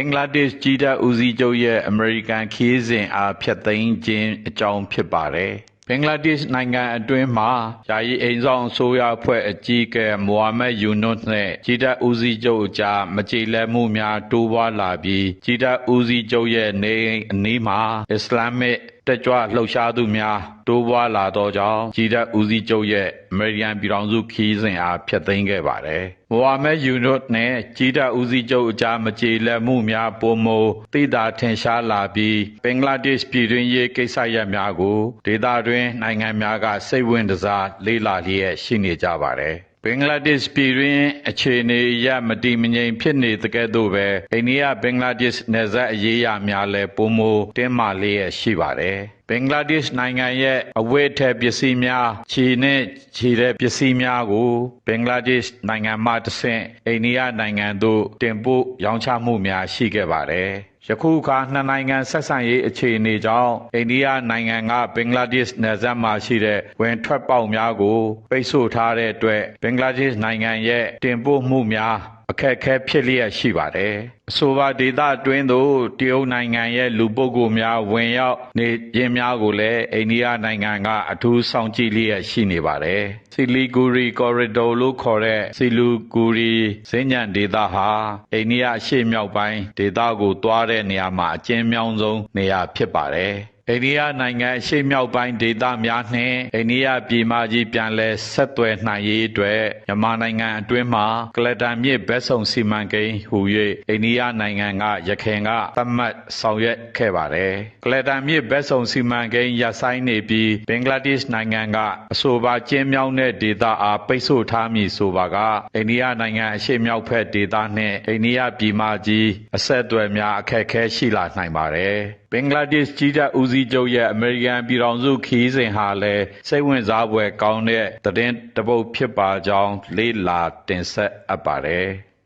ဘင်္ဂလားဒေ့ရှ်ကြီးတပ်ဦးစီးချုပ်ရဲ့အမေရိကန်ခီးစဉ်အားဖျက်သိမ်းခြင်းအကြောင်းဖြစ်ပါတယ်။ဘင်္ဂလားဒေ့ရှ်နိုင်ငံအတွင်းမှာယာယီအိမ်ဆောင်အစိုးရအဖွဲ့အကြီးအကဲမိုဟာမက်ယူနွတ်နဲ့ကြီးတပ်ဦးစီးချုပ်အကြားမကြေလည်မှုများတိုးပွားလာပြီးကြီးတပ်ဦးစီးချုပ်ရဲ့နေအိမ်အနီးမှာအစ္စလာမစ် တက်ကြွလှုပ်ရှားသူများတိုးပွားလာသောကြောင့်ကြီးတပ်ဦးစီးချုပ်ရဲ့အမေရိကန်ပြည်ထောင်စုခီးစဉ်အားဖျက်သိမ်းခဲ့ပါတယ်။မိုဟာမက်ယူနွတ်နဲ့ကြီးတပ်ဦးစီးချုပ်အကြားမကြေလည်မှုများပုံမသိတာထင်ရှားလာပြီးဘင်္ဂလားဒေ့ရှ်ပြည်တွင်းရေးကိစ္စရပ်များကိုဒေသတွင်းနိုင်ငံများကစိတ်ဝင်စားလေးလာလျက်ရှိနေကြပါတယ်။ ဘင်္ဂလားဒေ့ရှ်ပြည်တွင်းအခြေအနေအရမတည်မငြိမ်ဖြစ်နေတဲ့ကဲ့သို့ပဲအိန္ဒိယဘင်္ဂလားဒေ့ရှ်နယ်စပ်အရေးအများလည်းပုံမတင်းမာလျက်ရှိပါတယ်။ ဘင်္ဂလားဒေ့ရှ်နိုင်ငံရဲ့အဝတ်အထည်ပစ္စည်းများခြေနဲ့ခြေတဲ့ပစ္စည်းများကိုဘင်္ဂလားဒေ့ရှ်နိုင်ငံမှတဆင့်အိန္ဒိယနိုင်ငံသို့တင်ပို့ရောင်းချမှုများရှိခဲ့ပါတယ်။ယခုအခါနှစ်နိုင်ငံဆက်ဆံရေးအခြေအနေကြောင့်အိန္ဒိယနိုင်ငံကဘင်္ဂလားဒေ့ရှ်နယ်စပ်မှာရှိတဲ့ဝင်ထွက်ပေါက်များကိုပိတ်ဆို့ထားတဲ့အတွက်ဘင်္ဂလားဒေ့ရှ်နိုင်ငံရဲ့တင်ပို့မှုများအခက်အခဲဖြစ်လျက်ရှိပါတယ်။ အဆိုပါဒေသအတွင်းသို့တရုတ်နိုင်ငံရဲ့လူပုဂ္ဂိုလ်များဝင်ရောက်နေခြင်းများကိုလည်းအိန္ဒိယနိုင်ငံကအထူးစောင့်ကြည့်လျက်ရှိနေပါတယ်။စီလီဂူရီကော်ရီဒိုလို့ခေါ်တဲ့စီလူဂူရီစဉ္ညာဒေသဟာအိန္ဒိယအရှေ့မြောက်ပိုင်းဒေသကိုသွားတဲ့နေရာမှာအကျဉ်းမြောင်းဆုံးနေရာဖြစ်ပါတယ်။ အိန္ဒိယနိုင်ငံအရှေ့မြောက်ပိုင်းဒေသများနှင့်အိန္ဒိယပြည်မကြီးပြန်လည်ဆက်သွယ်နိုင်ရေးအတွက်မြန်မာနိုင်ငံအတွင်းမှာကလတန်မြစ်ဘက်ဆုံစီမံကိန်းဟူ၍အိန္ဒိယနိုင်ငံကရခိုင်ကသတ်မှတ်ဆောင်ရွက်ခဲ့ပါတယ်။ကလတန်မြစ်ဘက်ဆုံစီမံကိန်းရပ်ဆိုင်းနေပြီးဘင်္ဂလားဒေ့ရှ်နိုင်ငံကအဆိုပါကျင်းမြောင်းတဲ့ဒေသအားပိတ်ဆို့ထားမည်ဆိုပါကအိန္ဒိယနိုင်ငံအရှေ့မြောက်ဘက်ဒေသနှင့်အိန္ဒိယပြည်မကြီးအဆက်အသွယ်များအခက်အခဲရှိလာနိုင်ပါတယ်။ဘင်္ဂလားဒေ့ရှ်ကြီးတပ်ဦးစီးချုပ်ရဲ့အမေရိကန်ပြည်ထောင်စုခီးစဉ်ဟာလည်းစိတ်ဝင်စားဖွယ်ကောင်းတဲ့သတင်းတစ်ပုဒ်ဖြစ်ပါကြောင်းလေးလာတင်ဆက်အပ်ပါတယ်။